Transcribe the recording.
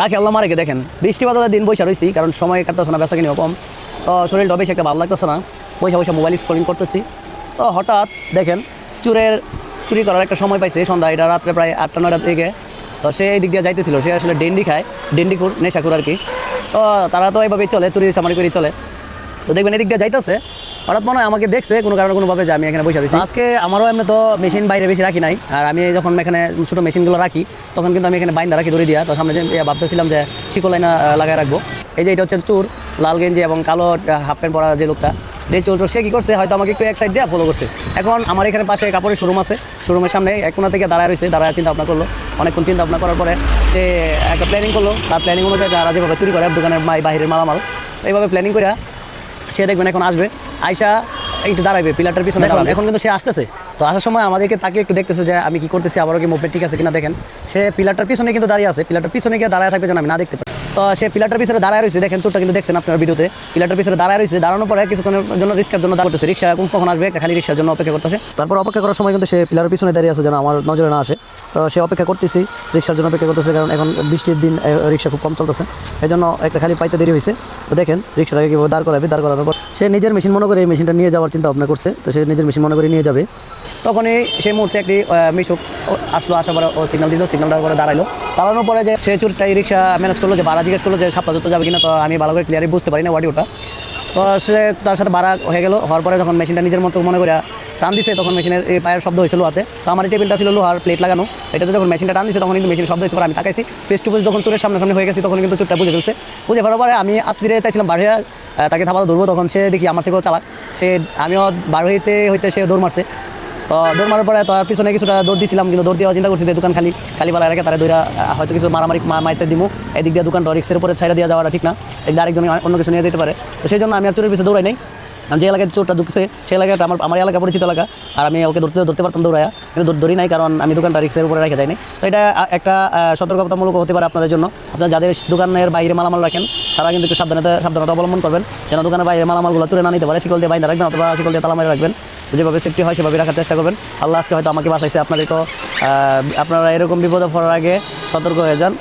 রাখি, আল্লাহ মারেকে দেখেন। বৃষ্টি দিন বৈশা রয়েছি কারণ সময় কাটতেছে না বেচা কম। তো শরীরটা বেশি একটা ভালো লাগতেছে না। বৈশা বৈশা মোবাইল স্ক্রলিং করতেছি। তো হঠাৎ দেখেন, চুরের, চুরি করার একটা সময় পাইছে সন্ধ্যা এটা রাত্রে প্রায় আটটা, নয়টার দিকে। তো সে এই দিক দিয়ে যাইতেছিল। সে আসলে ডেন্ডি খায় ডেন্ডিকুর নেশাকুর আর কি। তো তারা তো এইভাবেই চলে চুরি চামারি করে চলে। তো দেখবেন এদিক দিয়ে যাইতেছে। হঠাৎ মনে হয় আমাকে দেখছে, কোনো কারণে কোনোভাবে যে আমি এখানে বসে রয়েছি আজকে আমারও এমনি তো মেশিন বাইরে বেশি রাখি নাই। আর আমি যখন এখানে ছোটো মেশিনগুলো রাখি, তখন কিন্তু আমি এখানে বাইন্দা রাখি ধরে দিয়া। তো সামনে যে ভাবতেছিলাম যে শিকল লাইনা লাগাই রাখব। এই যে এটা হচ্ছে চুর, লাল গেঞ্জি এবং কালো হাফ প্যান্ট পরা যে লোকটা যে চোর সে কী করছে? হয়তো আমাকে একটু এক সাইড দিয়ে ফলো করছে। এখন আমার এখানে পাশে কাপড়ের শোরুম আছে। শোরুমের সামনে এক কোনা থেকে দাঁড়ায় রয়েছে, দাঁড়ায় চিন্তা ভাবনা করল। অনেকক্ষণ চিন্তা ভাবনা করার পরে সে একটা প্ল্যানিং করল। তার প্ল্যানিং অনুযায়ী যারা যেভাবে চুরি করে, দোকানের বাইরের মালামাল, এইভাবে প্ল্যানিং করে সে দেখবেন এখন আসবে আয়সা একটু দাঁড়াবে পিলারটার পিছনে দাঁড়াবে। এখন কিন্তু সে আসতেছে। তো আসার সময় আমাদেরকে তাকে একটু দেখতেছে যে আমি কি করতেছি আবারও কি মুভমেন্ট ঠিক আছে কিনা দেখেন। সে পিলারটার পিছনে কিন্তু দাঁড়িয়ে আছে পিলারটার পিছনে গিয়ে দাঁড়ায় থাকবে যেন আমি না দেখতে পাই সে পিলারটার পিছনে দাঁড়ায় রয়েছে। দেখেন, চোরটা কিন্তু দেখছেন আপনার ভিডিওতে। পিলারটার পিছনে দাঁড়ায় রয়েছে। দাঁড়ানোর পরে কিছুক্ষণের জন্য রিক্সার জন্য দাঁড়াতেছে রিক্সা এখন কখন আসবে? খালি রিক্সার জন্য অপেক্ষা করতেছে। তারপর অপেক্ষা করার সময় কিন্তু সে পিলারের পিছনে দাঁড়িয়ে আছে যেন আমার নজরে না আসে। তো সে অপেক্ষা করতেছি, রিক্সার জন্য অপেক্ষা করতেছে কারণ এখন বৃষ্টির দিন রিক্সা খুব কম চলতেছে। এই জন্য একটা খালি পাইতে দেরি হয়েছে। তো দেখেন, রিক্সাটাকে কীভাবে দাঁড় করাবে, দাঁড় করানোর পর সে নিজের মেশিন মনে করে এই মেশিনটা নিয়ে যাওয়ার চিন্তা ভাবনা করছে। তো সে নিজের মেশিন মনে করে নিয়ে যাবে। তখনই সেই মুহূর্তে একটি মিশুক আসলো, আসার পরে ও সিগনাল দিল সিগনাল দেওয়ার পরে দাঁড়াল দাঁড়ানোর পরে যে সে চুরটা এই রিক্সা ম্যানেজ করল, যে ভাড়া জিজ্ঞেস করল যে সাপ্তাহ যত যাবে কিনা, তো আমি ভালো করে ক্লিয়ারই বুঝতে পারি না ওটা। তো সে তার সাথে ভাড়া হয়ে গেল, হওয়ার পরে যখন মেশিনটা নিজের মতো মনে করে টান দিছে, তখন মেশিনের এই পায়ের শব্দ হয়েছিল হাতে। তো আমার এই টেবিলটা ছিল লোহার প্লেট লাগানো। এটাতে যখন মেশিনটা টান দিছে, তখন কিন্তু মেশিনের শব্দ হয়েছে, পরে আমি তাকাইছি। ফেস টু ফেস যখন চুরের সামনে সামনে হয়ে গেছি, তখন কিন্তু চুরটা বুঝে ফেলছে। বুঝে ফেলার পরে আমি আস্তে ধীরে চাইছিলাম বাড়ি তাকে থামাতে ধরবো, তখন সে দেখি আমার থেকেও চালাক। সে আমিও বার হইতে হইতে সে দৌড় মারছে। দৌড় মারার পরে তার পিছনে কিছুটা দৌড় দিছিলাম, কিন্তু দৌড় দেওয়া চিন্তা করছি যে দোকান খালি খালি পালা রেখে তারা দৌড়া হয়তো কিছু মারামারি মাইসে দিমু। এদিক দিয়ে দোকানটা রিক্সের উপরে ছাইড়া দিয়ে যাওয়াটা ঠিক না। এদিকে আরেকজন অন্য কিছু নিয়ে যেতে পারে। তো সেই জন্য আমি আর চোরের পিছিয়ে দৌড়াই নাই। যে এলাকায় চোরটা ঢুকছে, সেই এলাকাটা আমার আমার এলাকা পরিচিত এলাকা। আর আমি ওকে ধরতে ধরতে পারতাম দৌড়ায়া। কিন্তু ধর- নাই, কারণ আমি দোকানটা রিক্সের উপরে রেখে যাইনি। তো এটা একটা সতর্কতামূলক হতে পারে আপনাদের জন্য। আপনারা যাদের দোকানের বাইরে মালামাল রাখেন, তারা কিন্তু একটু সাবধানতা সাবধানতা অবলম্বন করবেন। যেন দোকানের বাইরে মালামালগুলো তুলে না নিতে পারে। শিকল দিয়ে বাইরে রাখবেন অথবা শিকল দিয়ে তালা মেরে রাখবেন। যেভাবে সেফটি হয়, সেভাবে রাখার চেষ্টা করবেন। আল্লাহ আজকে হয়তো আমাকে বাঁচাইছে। আপনাদের তো আপনারা এরকম বিপদে পড়ার আগে সতর্ক হয়ে যান।